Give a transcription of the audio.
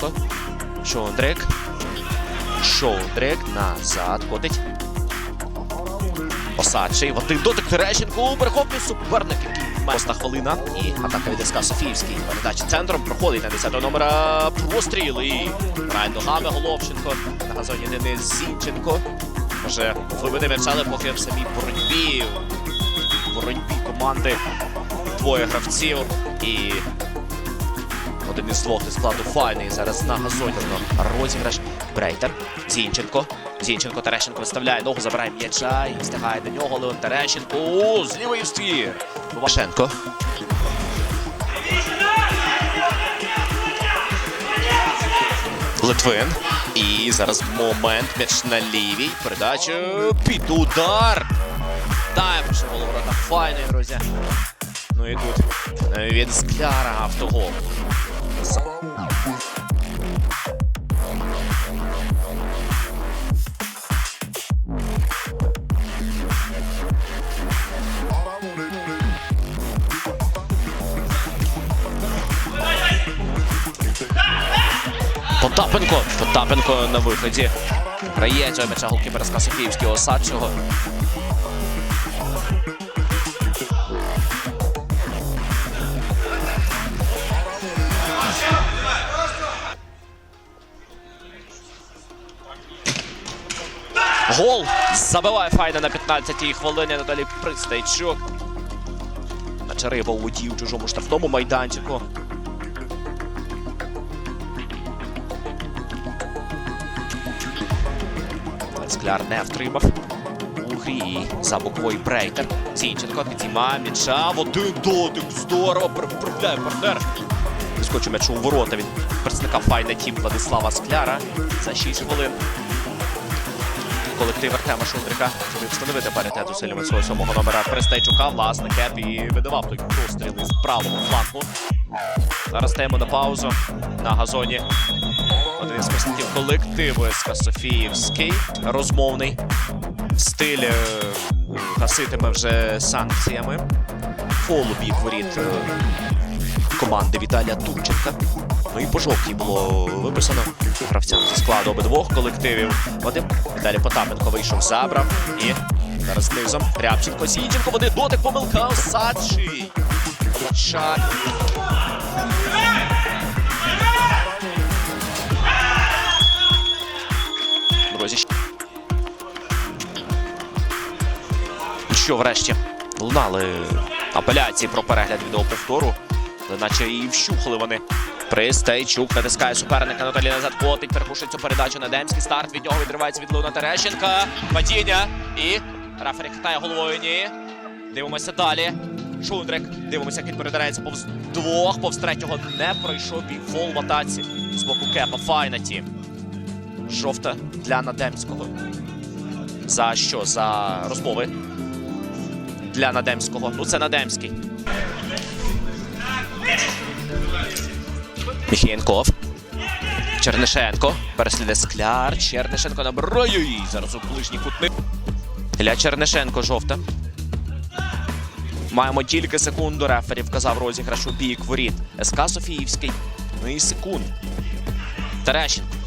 Терещенко. Шондрик. Шондрик назад ходить. Осадчий. В один дотик Терещенко. Перехоплює суперник. Места хвилина. І атака від СК Софіївський. Передача центром проходить на 10 номера. Простріл. І грає ногами Головченко. На газоні Денис Зінченко. Може, виведе м'яча, але поки в самій боротьбі. Боротьбі команди двоє гравців. І один із двох із складу файний. Зараз на газоні розіграш. Брейтер. Зінченко. Зінченко Терещенко виставляє ногу, забирає м'яча і встигає до нього Леон Терещенко. О, з лівої в ствір. Вашенко. Литвин. І зараз момент. М'яч на лівій. Передача під удар. Дай пише ворота. Файний, друзі. Ну і тут від скляра автогол. Потапенко. Потапенко на виході. Цього м'яча голкіпера з Касаківського Осадчого. Гол забиває файна на 15-й хвилині Наталі Пристайчук. Начариба у водії у чужому штрафному майданчику. Скляр не втримав. У грі за боковий брейтер. Зінченко підіймає м'яча. Один дотик. Здорово приправляє партнер. Вискочив м'ячу у ворота від представника файна тім Владислава Скляра за 6 хвилин. Колектив Артема Шундрика зумів встановити паритет зусиллями свого сьомого номера Пристайчука. Власне, кеп і видавав той простріл із правого флангу. Зараз стаємо на паузу на газоні. Один із представників колективу СК Софіївський. Розмовний стиль е, гаситиме вже санкціями. Фол у бік воріт команди Віталія Турченка. Ну і по жовтій було виписано гравцям зі складу обидвох колективів. Вадим Віталій Потапенко вийшов, забрав. І зараз низом Рябченко, Сінченко, вони дотик, помилка, Осадчий. Друзі. Що врешті лунали апеляції про перегляд відеоповтору. Наче і вщухли вони. Пристайчук натискає суперника Наталі назад котить, перепушить цю передачу на Демський старт. Від нього відривається від Луна Терещенка. Падіння. І Рафері хитає головою. Ні. Дивимося далі. Шундрик. Дивимося, як він передається повз двох, повз третього не пройшов бій в атаці з боку Кепа. Файна тім. Жовта для Надемського. За що? За розмови. Для Надемського. Ну це Надемський. Міхієнков. Чернишенко. Переслідує Скляр. Чернишенко набирає її. Зараз у ближній кутник. Для Чернишенко жовта. Маємо тільки секунду. Рефері вказав розіграш у бік воріт. СК Софіївський. Ну і секунд. Терещенко.